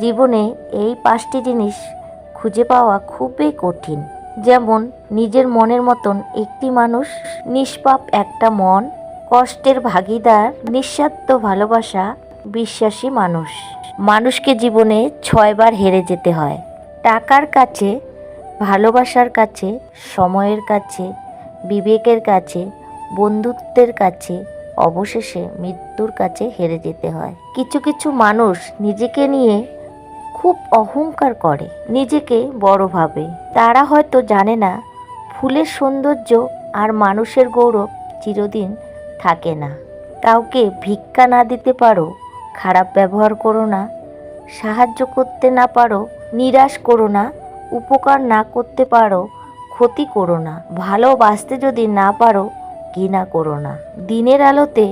জীবনে এই পাঁচটি জিনিস খুঁজে পাওয়া খুবই কঠিন। যেমন, নিজের মনের মতন একটি মানুষ, নিষ্পাপ একটা মন, কষ্টের ভাগিদার, নিঃস্বার্থ ভালোবাসা, বিশ্বাসী মানুষ। মানুষকে জীবনে ছয়বার হেরে যেতে হয়। টাকার কাছে, ভালোবাসার কাছে, সময়ের কাছে, বিবেকের কাছে, বন্ধুত্বের কাছে, অবশেষে মৃত্যুর কাছে হেরে যেতে হয়। কিছু কিছু মানুষ নিজেকে নিয়ে খুব অহংকার করে। নিজেকে বড় ভাবে। তারা হয়তো জানে না, ফুলের সৌন্দর্য আর মানুষের গৌরব চিরদিন থাকে না। কাউকে ভিক্ষা না দিতে পারো, খারাপ ব্যবহার করো না, সাহায্য করতে না পারো, নিরাশ করো না, উপকার না করতে পারো, ক্ষতি করো না, ভালোবাসতে যদি না পারো, ঘৃণা করো না। দিনের আলোতে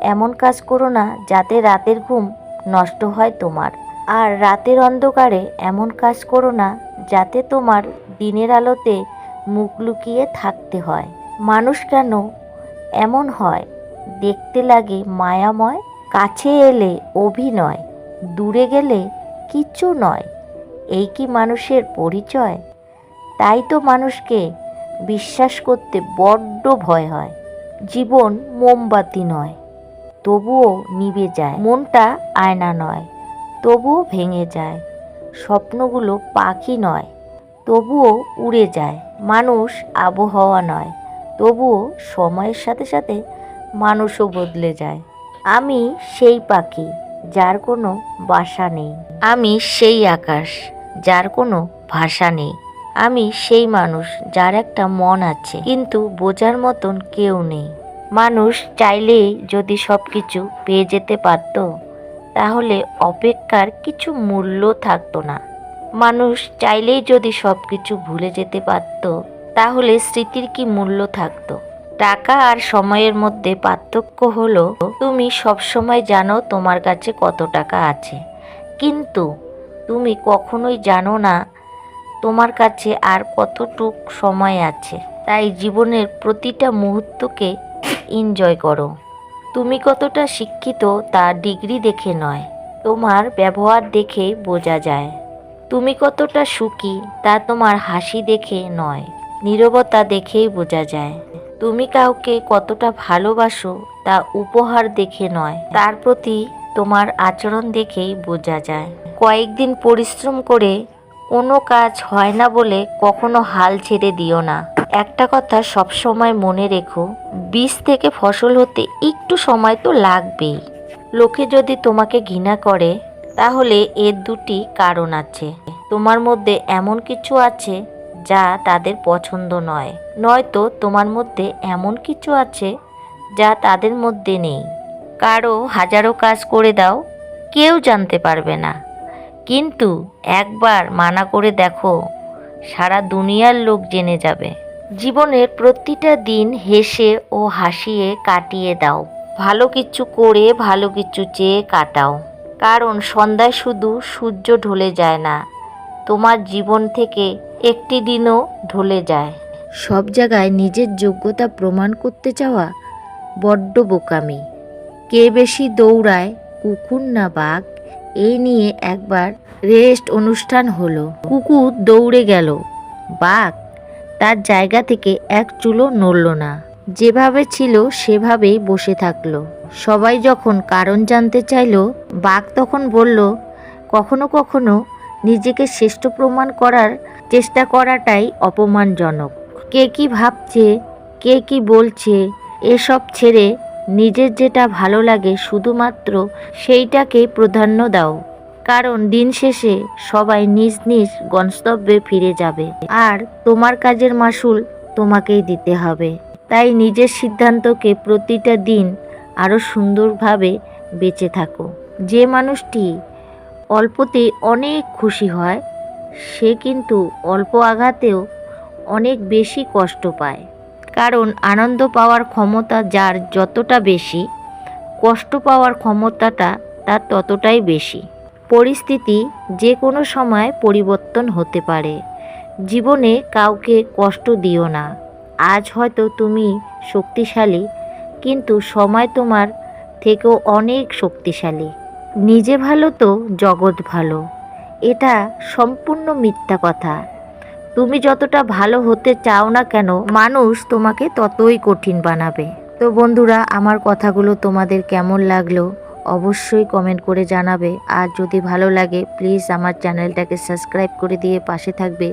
এমন কাজ করো না যাতে রাতের ঘুম নষ্ট হয় তোমার। আর রাতের অন্ধকারে এমন কাজ করো না যাতে তোমার দিনের আলোতে মুখ লুকিয়ে থাকতে হয়। মানুষ কেন এমন হয়? দেখতে লাগে মায়াময়, কাছে এলে অভিনয়, দূরে গেলে কিচ্ছু নয়। এই কি মানুষের পরিচয়? তাই তো মানুষকে বিশ্বাস করতে বড্ড ভয় হয়। জীবন মোমবাতি নয়, তবুও নিভে যায়। মনটা আয়না নয়। তবুও ভেঙে যায়। স্বপ্নগুলো পাখি নয়, তবুও উড়ে যায়। মানুষ আবহাওয়া নয়, তবুও সময়ের সাথে সাথে মানুষও বদলে যায়। আমি সেই পাখি, যার কোনো বাসা নেই। আমি সেই আকাশ, যার কোনো ভাষা নেই। আমি সেই মানুষ, যার একটা মন আছে, কিন্তু বোঝার মতন কেউ নেই। মানুষ চাইলেই যদি সব কিছু পেয়ে যেতে পারতো তাহলে অপেক্ষার কিছু মূল্য থাকতো না। মানুষ চাইলেই যদি সব কিছু ভুলে যেতে পারত, তাহলে স্মৃতির কি মূল্য থাকতো? টাকা আর সময়ের মধ্যে পার্থক্য হলো, তুমি সবসময় জানো তোমার কাছে কত টাকা আছে। কিন্তু তুমি কখনোই জানো না তোমার কাছে আর কতটুক সময় আছে। তাই জীবনের প্রতিটা মুহূর্তকে এনজয় করো। তুমি কতটা শিক্ষিত তা ডিগ্রি দেখে নয়। তোমার ব্যবহার দেখে বোঝা যায়। তুমি কতটা সুখী তা তোমার হাসি দেখে নয়। নীরবতা দেখেই বোঝা যায়। তুমি কাউকে কতটা ভালোবাসো তা উপহার দেখে নয়। তার প্রতি তোমার আচরণ দেখেই বোঝা যায়। কয়েকদিন পরিশ্রম করে কোনো কাজ হয় না বলে কখনো হাল ছেড়ে দিও না। একটা কথা সব সময় মনে রেখো, বীজ থেকে ফসল হতে একটু সময় তো লাগবেই। লোকে যদি তোমাকে ঘৃণা করে, তাহলে এর দুটি কারণ আছে। তোমার মধ্যে এমন কিছু আছে যা তাদের পছন্দ নয়। নয়তো তোমার মধ্যে এমন কিছু আছে যা তাদের মধ্যে নেই। কারও হাজারো কাজ করে দাও, কেউ জানতে পারবে না। কিন্তু একবার মানা করে দেখো, সারা দুনিয়ার লোক জেনে যাবে। জীবনের প্রতিটা দিন হেসে ও হাসিয়ে কাটিয়ে দাও। ভালো কিছু করে ভালো কিছু চেয়ে কাটাও। কারণ সন্ধ্যায় শুধু সূর্য ঢলে যায় না, তোমার জীবন থেকে একটি দিনও ঢলে যায়। সব জায়গায় নিজের যোগ্যতা প্রমাণ করতে চাওয়া বড্ড বোকামি। কে বেশি দৌড়ায়, কুকুর না বাঘ, এই নিয়ে একবার রেস্ট অনুষ্ঠান হলো। কুকুর দৌড়ে গেল, বাঘ তার জায়গা থেকে এক চুলো নড়ল না। যেভাবে ছিল, সেভাবেই বসে থাকল। সবাই যখন কারণ জানতে চাইলো, বাঘ তখন বলল, কখনো কখনো নিজেকে শ্রেষ্ঠ প্রমাণ করার চেষ্টা করাটাই অপমানজনক। কে কি ভাবছে, কে কি বলছে, এসব ছেড়ে নিজের যেটা ভালো লাগে শুধুমাত্র সেইটাকেই প্রাধান্য দাও। কারণ দিন শেষে সবাই নিজ নিজ গন্তব্যে ফিরে যাবে। আর তোমার কাজের মাসুল তোমাকেই দিতে হবে। তাই নিজের সিদ্ধান্তকে প্রতিটা দিন আরও সুন্দরভাবে বেঁচে থাকো। যে মানুষটি অল্পতে অনেক খুশি হয়, সে কিন্তু অল্প আঘাতেও অনেক বেশি কষ্ট পায়। কারণ আনন্দ পাওয়ার ক্ষমতা যার যতটা বেশি, কষ্ট পাওয়ার ক্ষমতাটা তার ততটাই বেশি। পরিস্থিতি যে কোনো সময় পরিবর্তন হতে পারে। জীবনে কাউকে কষ্ট দিও না। আজ হয়তো তুমি শক্তিশালী, কিন্তু সময় তোমার থেকেও অনেক শক্তিশালী। নিজে ভালো তো জগৎ ভালো। এটা সম্পূর্ণ মিথ্যা কথা। তুমি যতটা ভালো হতে চাও না কেন, মানুষ তোমাকে ততই কঠিন বানাবে। তো বন্ধুরা, আমার কথাগুলো তোমাদের কেমন লাগল? অবশ্যই কমেন্ট করে জানাবে। আর যদি ভালো লাগে প্লিজ আমার চ্যানেলটাকে সাবস্ক্রাইব করে দিয়ে পাশে থাকবে।